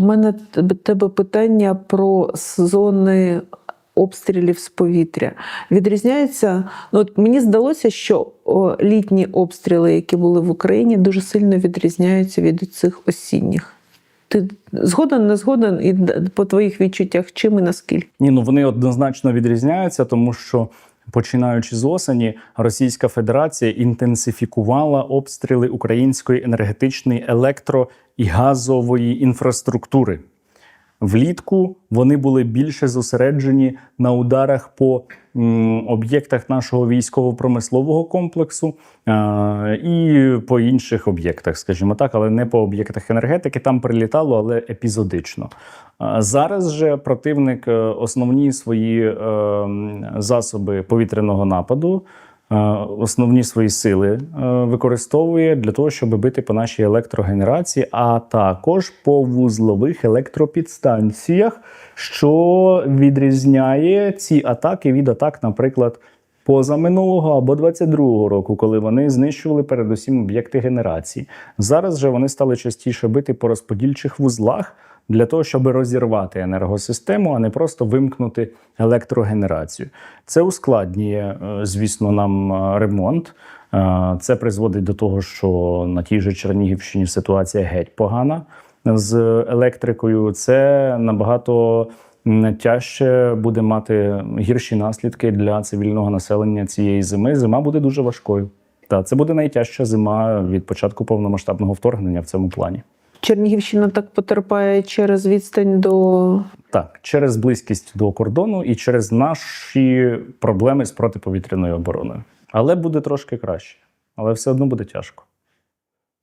У мене тебе- питання про зони обстрілів з повітря. Відрізняється, ну от мені здалося, що літні обстріли, які були в Україні, дуже сильно відрізняються від цих осінніх. Ти згоден, не згоден, і по твоїх відчуттях, чим і наскільки? Ні, ну вони однозначно відрізняються, тому що починаючи з осені, Російська Федерація інтенсифікувала обстріли української енергетичної електро і газової інфраструктури. Влітку вони були більше зосереджені на ударах по об'єктах нашого військово-промислового комплексу а, і по інших об'єктах, скажімо так, але не по об'єктах енергетики. Там прилітало, але епізодично. А, Зараз же противник е, основні свої е, засоби повітряного нападу. Е, Основні свої сили е, використовує для того, щоб бити по нашій електрогенерації, а також по вузлових електропідстанціях, що відрізняє ці атаки від атак, наприклад, позаминулого або 22-го року, коли вони знищували передусім об'єкти генерації. Зараз же вони стали частіше бити по розподільчих вузлах для того, щоб розірвати енергосистему, а не просто вимкнути електрогенерацію. Це ускладнює, е, звісно, нам е, ремонт. Е, Це призводить до того, що на тій же Чернігівщині ситуація геть погана з електрикою. Це набагато тяжче буде мати гірші наслідки для цивільного населення цієї зими. Зима буде дуже важкою. Та це буде найтяжча зима від початку повномасштабного вторгнення в цьому плані. Чернігівщина так потерпає через відстань до Так, через близькість до кордону і через наші проблеми з протиповітряною обороною. Але буде трошки краще. Але все одно буде тяжко.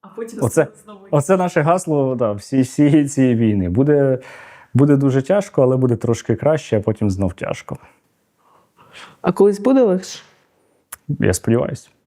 А потім Оце- знову Оце наше гасло да, всі, всієї цієї війни. Буде, буде дуже тяжко, але буде трошки краще, а потім знов тяжко. а колись буде легше? Я сподіваюся.